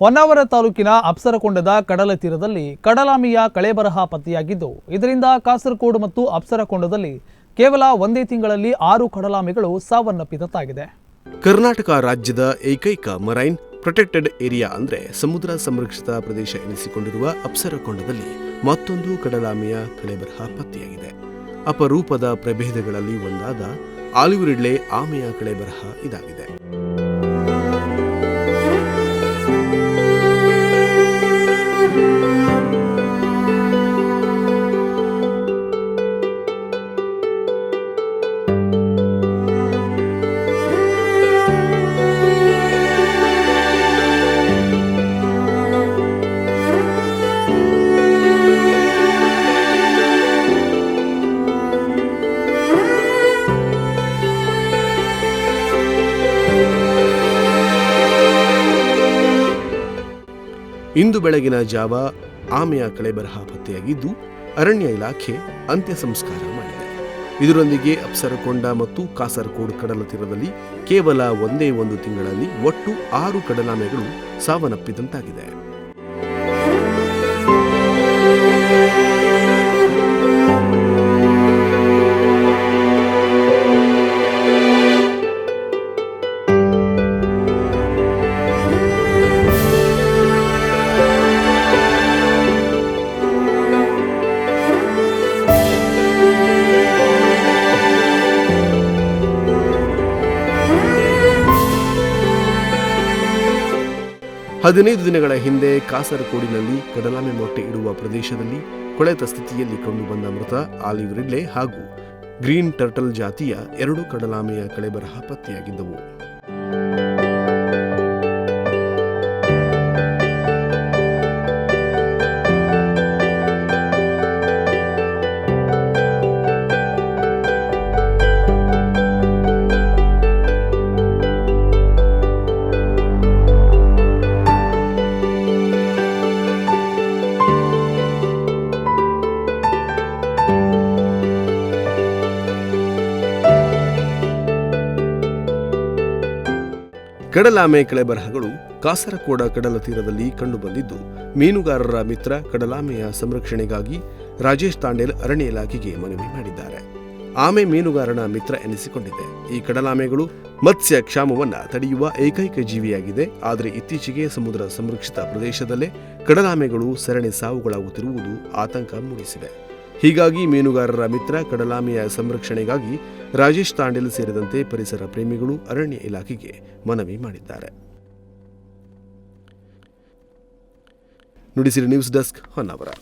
ಹೊನ್ನಾವರ ತಾಲೂಕಿನ ಅಪ್ಸರಕೊಂಡದ ಕಡಲ ತೀರದಲ್ಲಿ ಕಡಲಾಮಿಯ ಕಳೆಬರಹ ಪತ್ತೆಯಾಗಿದ್ದು, ಇದರಿಂದ ಕಾಸರಗೋಡು ಮತ್ತು ಅಪ್ಸರಕೊಂಡದಲ್ಲಿ ಕೇವಲ ಒಂದೇ ತಿಂಗಳಲ್ಲಿ ಆರು ಕಡಲಾಮಿಗಳು ಸಾವನ್ನಪ್ಪಿದಂತಾಗಿದೆ. ಕರ್ನಾಟಕ ರಾಜ್ಯದ ಏಕೈಕ ಮರೈನ್ ಪ್ರೊಟೆಕ್ಟೆಡ್ ಏರಿಯಾ ಅಂದರೆ ಸಮುದ್ರ ಸಂರಕ್ಷಿತ ಪ್ರದೇಶ ಎನಿಸಿಕೊಂಡಿರುವ ಅಪ್ಸರಕೊಂಡದಲ್ಲಿ ಮತ್ತೊಂದು ಕಡಲಾಮಿಯ ಕಳೆಬರಹ ಪತ್ತೆಯಾಗಿದೆ. ಅಪರೂಪದ ಪ್ರಭೇದಗಳಲ್ಲಿ ಒಂದಾದ ಆಲಿವರಿಡ್ಲೆ ಆಮೆಯ ಕಳೆಬರಹ ಇದಾಗಿದೆ. ಇಂದು ಬೆಳಗಿನ ಜಾವ ಆಮೆಯ ಕಳೆಬರಹ ಪತ್ತೆಯಾಗಿದ್ದು ಅರಣ್ಯ ಇಲಾಖೆ ಅಂತ್ಯ ಸಂಸ್ಕಾರ ಮಾಡಿದೆ. ಇದರೊಂದಿಗೆ ಅಪ್ಸರಕೊಂಡ ಮತ್ತು ಕಾಸರಕೋಡು ಕಡಲ ತೀರದಲ್ಲಿ ಕೇವಲ ಒಂದೇ ಒಂದು ತಿಂಗಳಲ್ಲಿ ಒಟ್ಟು ಆರು ಕಡಲಾಮೆಗಳು ಸಾವನ್ನಪ್ಪಿದಂತಾಗಿದೆ. ಹದಿನೈದು ದಿನಗಳ ಹಿಂದೆ ಕಾಸರಗೋಡಿನಲ್ಲಿ ಕಡಲಾಮೆ ಮೊಟ್ಟೆ ಇಡುವ ಪ್ರದೇಶದಲ್ಲಿ ಕೊಳೆತ ಸ್ಥಿತಿಯಲ್ಲಿ ಕಂಡುಬಂದ ಮೃತ ಆಲಿವ್ ರಿಡ್ಲೆ ಹಾಗೂ ಗ್ರೀನ್ ಟರ್ಟಲ್ ಜಾತಿಯ ಎರಡು ಕಡಲಾಮೆಯ ಕಳೆಬರಹ ಪತ್ತೆಯಾಗಿದ್ದವು. ಕಡಲಾಮೆ ಕಳೆಬರಹಗಳು ಕಾಸರಕೋಡ ಕಡಲ ತೀರದಲ್ಲಿ ಕಂಡುಬಂದಿದ್ದು, ಮೀನುಗಾರರ ಮಿತ್ರ ಕಡಲಾಮೆಯ ಸಂರಕ್ಷಣೆಗಾಗಿ ರಾಜೇಶ್ ತಾಂಡೇಲ್ ಅರಣ್ಯ ಇಲಾಖೆಗೆ ಮನವಿ ಮಾಡಿದ್ದಾರೆ. ಆಮೆ ಮೀನುಗಾರನ ಮಿತ್ರ ಎನಿಸಿಕೊಂಡಿದೆ. ಈ ಕಡಲಾಮೆಗಳು ಮತ್ಸ್ಯ ಕ್ಷಾಮವನ್ನು ತಡೆಯುವ ಏಕೈಕ ಜೀವಿಯಾಗಿದೆ. ಆದರೆ ಇತ್ತೀಚೆಗೆ ಸಮುದ್ರ ಸಂರಕ್ಷಿತ ಪ್ರದೇಶದಲ್ಲೇ ಕಡಲಾಮೆಗಳು ಸರಣಿ ಸಾವುಗಳಾಗುತ್ತಿರುವುದು ಆತಂಕ ಮೂಡಿಸಿದೆ. ಹೀಗಾಗಿ ಮೀನುಗಾರರ ಮಿತ್ರ ಕಡಲಾಮೆಯ ಸಂರಕ್ಷಣೆಗಾಗಿ ರಾಜೇಶ್ ತಾಂಡೇಲ್ ಸೇರಿದಂತೆ ಪರಿಸರ ಪ್ರೇಮಿಗಳು ಅರಣ್ಯ ಇಲಾಖೆಗೆ ಮನವಿ ಮಾಡಿದ್ದಾರೆ. Nudisiri news desk Honnavar.